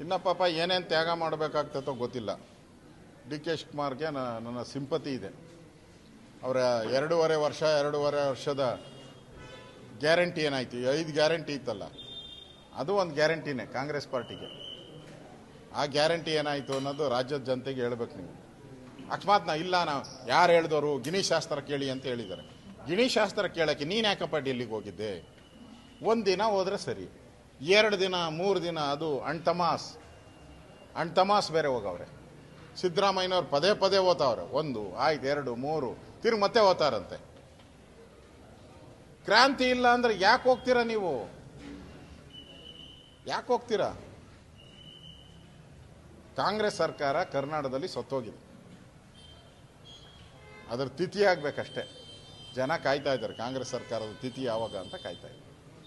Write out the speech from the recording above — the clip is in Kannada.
ಇನ್ನ ಪಾಪ ಏನೇನು ತ್ಯಾಗ ಮಾಡಬೇಕಾಗ್ತತೋ ಗೊತ್ತಿಲ್ಲ. ಡಿ ಕೆ ಶಿವಕುಮಾರ್ಗೆ ನನ್ನ ಸಿಂಪತಿ ಇದೆ. ಅವರ ಎರಡೂವರೆ ವರ್ಷ, ಎರಡೂವರೆ ವರ್ಷದ ಗ್ಯಾರಂಟಿ ಏನಾಯ್ತು? ಐದು ಗ್ಯಾರಂಟಿ ಇತ್ತಲ್ಲ. ಅದು ಒಂದು ಗ್ಯಾರಂಟಿನೇ ಕಾಂಗ್ರೆಸ್ ಪಾರ್ಟಿಗೆ. ಆ ಗ್ಯಾರಂಟಿ ಏನಾಯಿತು ಅನ್ನೋದು ರಾಜ್ಯದ ಜನತೆಗೆ ಹೇಳ್ಬೇಕು ನೀವು. ಅಕಸ್ಮಾತ್ ನಾ ಇಲ್ಲ ನಾವು ಯಾರು ಹೇಳಿದವರು ಗಿಣಿ ಶಾಸ್ತ್ರ ಕೇಳಿ ಅಂತ ಹೇಳಿದ್ದಾರೆ. ಗಿಣಿ ಶಾಸ್ತ್ರ ಕೇಳಕ್ಕೆ ನೀನು ಯಾಕಪ್ಪ ಡೆಲ್ಲಿಗೆ ಹೋಗಿದ್ದೆ? ಒಂದು ದಿನ ಹೋದ್ರೆ ಸರಿ. ಎರಡು ದಿನ, ಮೂರು ದಿನ ಅದು ಅಣ್ತಮಾಸ್. ಅಣ್ತಮಾಸ್ ಬೇರೆ ಹೋಗವ್ರೆ. ಸಿದ್ದರಾಮಯ್ಯನವ್ರು ಪದೇ ಪದೇ ಓದ್ತಾವ್ರೆ ಒಂದು, ಆಯ್ತು, ಎರಡು, ಮೂರು. ತಿರ್ಗಿ ಮತ್ತೆ ಓದ್ತಾರಂತೆ ಕ್ರಾಂತಿ ಇಲ್ಲ ಅಂದ್ರೆ ಯಾಕೆ ಹೋಗ್ತೀರಾ ನೀವು? ಯಾಕೆ ಹೋಗ್ತೀರಾ? ಕಾಂಗ್ರೆಸ್ ಸರ್ಕಾರ ಕರ್ನಾಟಕದಲ್ಲಿ ಸತ್ತೋಗಿದೆ. ಅದರ ತಿಥಿ ಆಗ್ಬೇಕಷ್ಟೇ. ಜನ ಕಾಯ್ತಾ ಇದ್ದಾರೆ. ಕಾಂಗ್ರೆಸ್ ಸರ್ಕಾರದ ತಿಥಿ ಯಾವಾಗ ಅಂತ ಕಾಯ್ತಾ ಇದ್ದಾರೆ.